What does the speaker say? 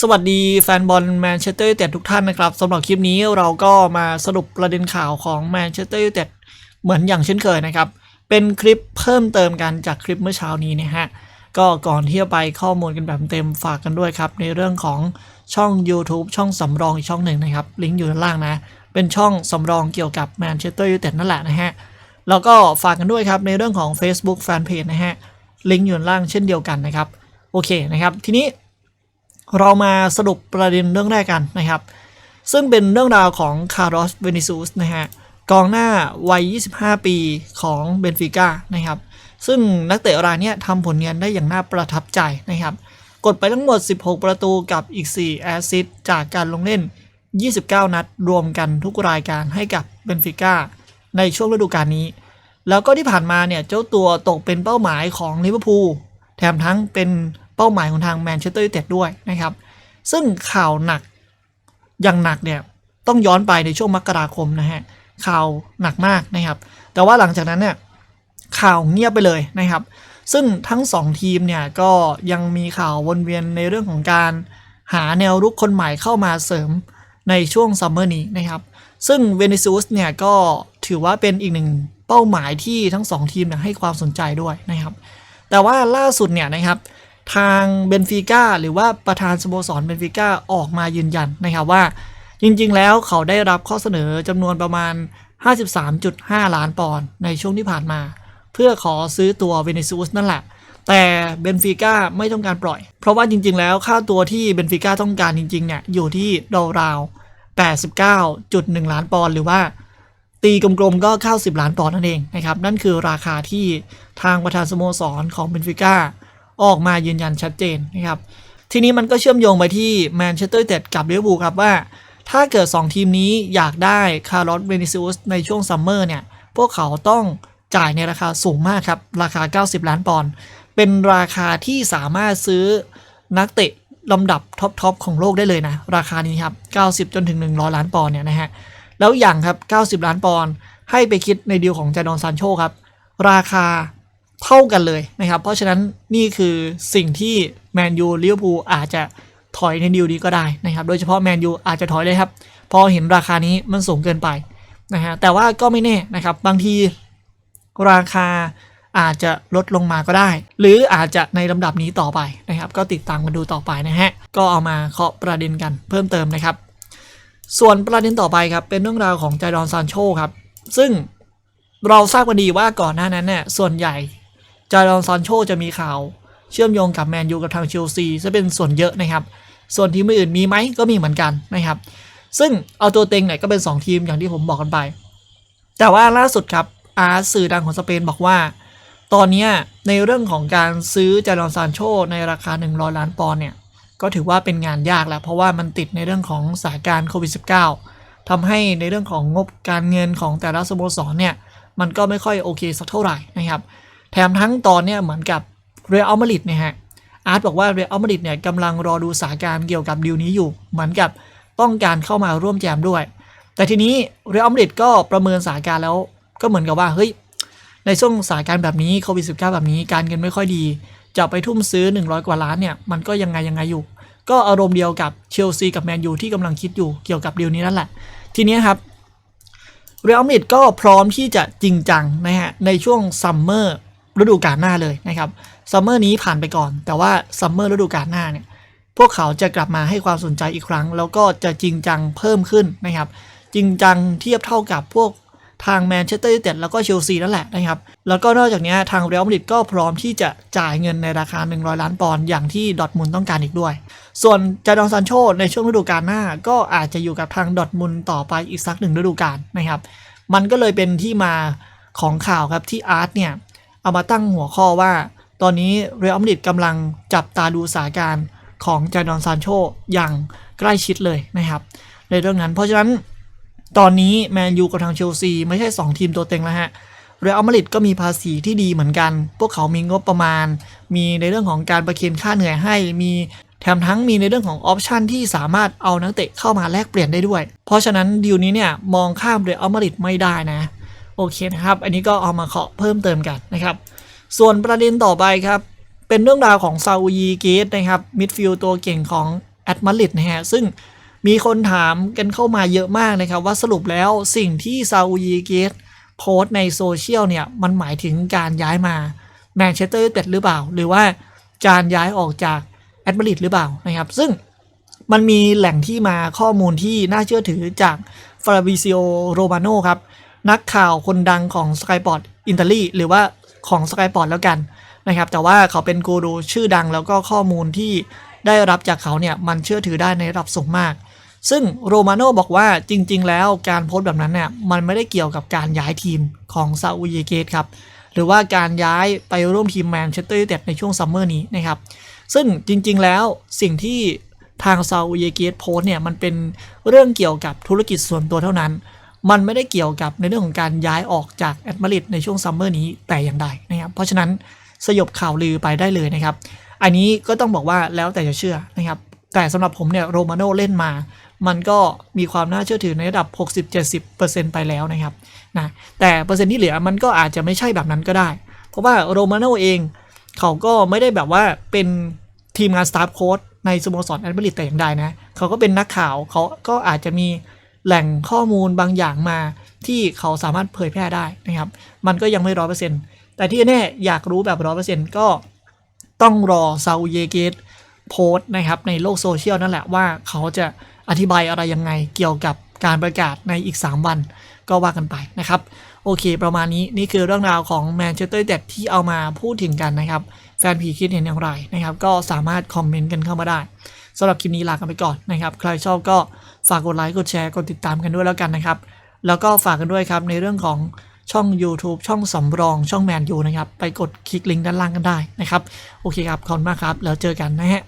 สวัสดีแฟนบอลแมนเชสเตอร์ยูไนเต็ดทุกท่านนะครับสำหรับคลิปนี้เราก็มาสรุปประเด็นข่าวของแมนเชสเตอร์ยูไนเต็ดเหมือนอย่างเช่นเคยนะครับ เป็นคลิปเพิ่มเติมกันจากคลิปเมื่อเช้านี้นะฮะ ก็ก่อนที่จะไปข้อมูลกันแบบเต็มฝากกันด้วยครับ ในเรื่องของช่อง YouTube ช่องสำรองอีกช่องหนึ่งนะครับ ลิงก์อยู่ด้านล่างนะ เป็นช่องสำรองเกี่ยวกับแมนเชสเตอร์ยูไนเต็ดนั่นแหละนะฮะแล้วก็ฝากกันด้วยครับในเรื่องของ Facebook Fanpage นะฮะลิงก์อยู่ด้านล่างเช่นเดียวกันนะครับโอเคนะครับทีนี้ เรามาสรุปประเด็นเรื่องแรกกันนะครับ ซึ่งเป็นเรื่องราวของคาร์ลอสเวนิซูสนะฮะกองหน้าวัย 25 ปีของเบนฟิก้านะครับ ซึ่งนักเตะรายนี้ทำผลงานได้อย่างน่าประทับใจนะครับ กดไปทั้งหมด 16 ประตูกับอีก 4 แอสซิสต์จากการลงเล่น 29 นัดรวมกันทุกรายการให้กับเบนฟิก้าในช่วงฤดูกาลนี้ แล้วก็ที่ผ่านมาเนี่ย เจ้าตัวตกเป็นเป้าหมายของลิเวอร์พูลแถมทั้งเป็น เป้าหมายของทางแมนเชสเตอร์ยูไนเต็ดด้วยนะครับ ซึ่งข่าวหนักอย่างหนักเนี่ยต้องย้อนไปในช่วงมกราคมนะฮะข่าวหนักมากนะครับ แต่ว่าหลังจากนั้นเนี่ยข่าวเงียบไปเลยนะครับ ซึ่งทั้งสองทีมเนี่ยก็ยังมีข่าววนเวียนในเรื่องของการหาแนวรุกคนใหม่เข้ามาเสริมในช่วงซัมเมอร์นี้นะครับ ซึ่งเวนิซูสเนี่ยก็ถือว่าเป็นอีกหนึ่งเป้าหมายที่ทั้งสองทีมเนี่ยให้ความสนใจด้วยนะครับ แต่ว่าล่าสุดเนี่ยนะครับ ทางเบนฟิก้าหรือว่าประธานสโมสรเบนฟิก้าออกมายืนยันนะครับว่า จริงๆ แล้วเขาได้รับข้อเสนอจำนวนประมาณ 53.5 ล้านปอนด์ในช่วงที่ผ่านมา เพื่อขอซื้อตัวเวเนซุสนั่นแหละ แต่เบนฟิก้าไม่ต้องการปล่อย เพราะว่าจริงๆ แล้วค่าตัวที่เบนฟิก้าต้องการจริงๆ เนี่ยอยู่ที่ราวๆ89.1 ล้านปอนด์หรือว่าตีกลมๆก็ 90 ล้านปอนด์นั่นเองนะครับ นั่นคือราคาที่ทางประธานสโมสรของเบนฟิก้า ออกมายืนยันชัดเจนนะครับ ทีนี้มันก็เชื่อมโยงไปที่แมนเชสเตอร์ยูไนเต็ดกับลิเวอร์พูลครับว่า ถ้าเกิด 2 ทีมนี้อยากได้คาร์ลอสเวนิซิอุสในช่วงซัมเมอร์เนี่ย พวกเขาต้องจ่ายในราคาสูงมากครับ ราคา 90 ล้านปอนด์เป็นราคาที่สามารถซื้อนักเตะลำดับท็อปๆของโลกได้เลยนะ ราคานี้ครับ 90 จนถึง 100 ล้านปอนด์เนี่ยนะฮะแล้วอย่างครับ 90 ล้านปอนด์ให้ไปคิดในดีลของจาดอนซานโชครับ ราคา เท่ากันเลยนะครับ เพราะฉะนั้นนี่คือสิ่งที่แมนยูลิเวอร์พูลอาจจะถอยในดีลนี้ก็ได้นะครับ โดยเฉพาะแมนยูอาจจะถอยเลยครับ พอเห็นราคานี้มันสูงเกินไปนะฮะแต่ว่าก็ไม่แน่นะครับ บางทีราคาอาจจะลดลงมาก็ได้ หรืออาจจะในลำดับนี้ต่อไปนะครับ ก็ติดตามกันดูต่อไปนะฮะ ก็เอามาเคาะประเด็นกันเพิ่มเติมนะครับ ส่วนประเด็นต่อไปครับ เป็นเรื่องราวของจาดอนซานโชครับ ซึ่งเราทราบกันดีว่าก่อนหน้านั้นเนี่ยส่วนใหญ่ จาดอนซานโชจะมีข่าว เชื่อมโยงกับแมนยูกับทางเชลซีจะเป็นส่วนเยอะนะครับ ส่วนทีมอื่นมีไหมก็มีเหมือนกันนะครับ ซึ่งเอาตัวเต็งเนี่ยก็เป็น 2 ทีมอย่างที่ผมบอกกันไป แต่ว่าล่าสุดครับอาร์สื่อดังของสเปนบอกว่า ตอนนี้ในเรื่องของการซื้อจาดอนซานโชในราคา 100 ล้านปอนด์เนี่ยก็ถือว่าเป็นงานยากแล้ว เพราะว่ามันติดในเรื่องของสถานการณ์โควิด -19 ทำให้ในเรื่องของงบการเงินของแต่ละสโมสรเนี่ยมันก็ไม่ค่อยโอเคสักเท่าไหร่นะครับ แถมทั้งตอนเนี่ยเหมือนกับเรอัลมาดริดเนี่ยฮะอาร์ตบอกว่าเรอัลมาดริดเนี่ยกำลังรอดูสถานการณ์เกี่ยวกับดีลนี้อยู่ เหมือนกับต้องการเข้ามาร่วมแจมด้วย แต่ทีนี้เรอัลมาดริดก็ประเมินสถานการแล้วก็เหมือนกับว่าเฮ้ยในช่วงสถานการณ์แบบนี้โควิด -19 แบบนี้การเงินไม่ค่อยดี จะไปทุ่มซื้อ 100 กว่าล้านเนี่ยมันก็ยังไงยังไงอยู่ ก็อารมณ์เดียวกับเชลซีกับแมนยูที่กำลังคิดอยู่เกี่ยวกับดีลนี้นั่นแหละ ทีนี้ครับเรอัลมาดริดก็พร้อมที่จะจริงจังนะฮะในช่วงซัมเมอร์ ฤดูกาลหน้าเลยนะครับซัมเมอร์นี้ผ่านไปก่อน แต่ว่าซัมเมอร์ฤดูกาลหน้าเนี่ยพวกเขาจะกลับมาให้ความสนใจอีกครั้ง แล้วก็จะจริงจังเพิ่มขึ้นนะครับ จริงจังเทียบเท่ากับพวกทางแมนเชสเตอร์ยูไนเต็ดแล้วก็เชลซีนั่นแหละนะครับ แล้วก็นอกจากนี้ทางเรอัลมาดริดก็พร้อมที่จะจ่ายเงินในราคา 100 ล้านปอนด์อย่างที่ดอทมุนต้องการอีกด้วย ส่วนจาดอนซานโชในช่วงฤดูกาลหน้า ก็อาจจะอยู่กับทางดอทมุนต่อไปอีกสักหนึ่งฤดูกาลนะครับ มันก็เลยเป็นที่มาของข่าวครับที่อาร์ตเนี่ย เอามาตั้งหัวข้อว่า ตอนนี้เรอัลมาดริดกำลังจับตาดูสถานการณ์ของจาดอนซานโชอย่างใกล้ชิดเลยนะครับ ในเรื่องนั้น เพราะฉะนั้นตอนนี้แมนยูกับทางเชลซีไม่ใช่ 2 ทีมตัวเต็งแล้วฮะเรอัลมาดริดก็มีภาษีที่ดีเหมือนกัน พวกเขามีงบประมาณ มีในเรื่องของการประเคนค่าเหนื่อยให้ มีแถมทั้งมีในเรื่องของออปชันที่สามารถเอานักเตะเข้ามาแลกเปลี่ยนได้ด้วย เพราะฉะนั้นดีลนี้เนี่ยมองข้ามเรอัลมาดริดไม่ได้นะ โอเคนะครับ อันนี้ก็เอามาเคาะเพิ่มเติมกันนะครับ ส่วนประเด็นต่อไปครับ เป็นเรื่องราวของซาอุยีเกตนะครับ มิดฟิลด์ตัวเก่งของแอตมาริดนะฮะ ซึ่งมีคนถามกันเข้ามาเยอะมากนะครับ ว่าสรุปแล้วสิ่งที่ซาอูยีเกตโพสในโซเชียลเนี่ย มันหมายถึงการย้ายมาแมนเชสเตอร์ยูไนเต็ดหรือเปล่า หรือว่าการย้ายออกจากแอตมาริดหรือเปล่านะครับ ซึ่งมันมีแหล่งที่มาข้อมูลที่น่าเชื่อถือจากฟาบิซิโอโรมาโนครับ นักข่าวคนดังของ Skyport อินเตาลีหรือว่าของ Skyport แล้วกันนะครับ แต่ว่าเขาเป็นกูรูชื่อดังแล้วก็ข้อมูลที่ได้รับจากเขาเนี่ย มันเชื่อถือได้ในระดับสูงมาก ซึ่งโรมาโนบอกว่าจริง ๆ แล้วการโพสต์แบบนั้นเนี่ย มันไม่ได้เกี่ยวกับการย้ายทีมของซาอุยเกตครับ หรือว่าการย้ายไปร่วมทีมแมนเชสเตอร์ยูไนเต็ดในช่วงซัมเมอร์นี้นะครับ ซึ่งจริง ๆ แล้วสิ่งที่ทางซาอุยเกตโพสต์เนี่ยมันเป็นเรื่องเกี่ยวกับธุรกิจส่วนตัวเท่านั้น มันไม่ได้เกี่ยวกับในเรื่องของการย้ายออกจากแอตมาริดในช่วงซัมเมอร์นี้แต่อย่างใดนะครับ เพราะฉะนั้นสยบข่าวลือไปได้เลยนะครับ อันนี้ก็ต้องบอกว่าแล้วแต่จะเชื่อนะครับ แต่สำหรับผมเนี่ยโรมาโนเล่นมา มันก็มีความน่าเชื่อถือในระดับ 60-70%ไปแล้วนะครับนะแต่เปอร์เซ็นต์ที่เหลือมันก็อาจจะไม่ใช่แบบนั้นก็ได้ เพราะว่าโรมาโนเองเขาก็ไม่ได้แบบว่าเป็นทีมงานสตาฟโค้ดในสโมสรแอตมาริดแต่อย่างใดนะ เขาก็เป็นนักข่าวเขาก็อาจจะมี แหล่งข้อมูลบางอย่างมาที่เขาสามารถเผยแพร่ได้นะครับ มันก็ยังไม่ร้อยเปอร์เซ็นต์แต่ที่แน่อยากรู้แบบร้อยเปอร์เซ็นต์ก็ต้องรอซาอุเยเกตโพสต์นะครับในโลกโซเชียลนั่นแหละว่าเขาจะอธิบายอะไรยังไงเกี่ยวกับการประกาศในอีก 3 วันก็ว่ากันไปนะครับ โอเค ประมาณนี้นี่คือเรื่องราวของแมนเชสเตอร์ u น t ที่เอามาพูดถึงกันนะครับ แฟนผีคิดเห็นอย่างไรนะครับ ก็สามารถคอมเมนต์กันเข้ามาได้ สำหรับคลิปนี้ลากันไปก่อนนะครับใครชอบก็ฝากกดไลค์กดแชร์กดติดตามกันด้วยแล้วกันนะครับ แล้วก็ฝากกันด้วยครับในเรื่องของช่อง YouTube ช่องสำรองช่องแมนยูนะครับ ไปกดคลิกลิงก์ด้านล่างกันได้นะครับ โอเคครับ ขอบคุณมากครับ แล้วเจอกันนะฮะ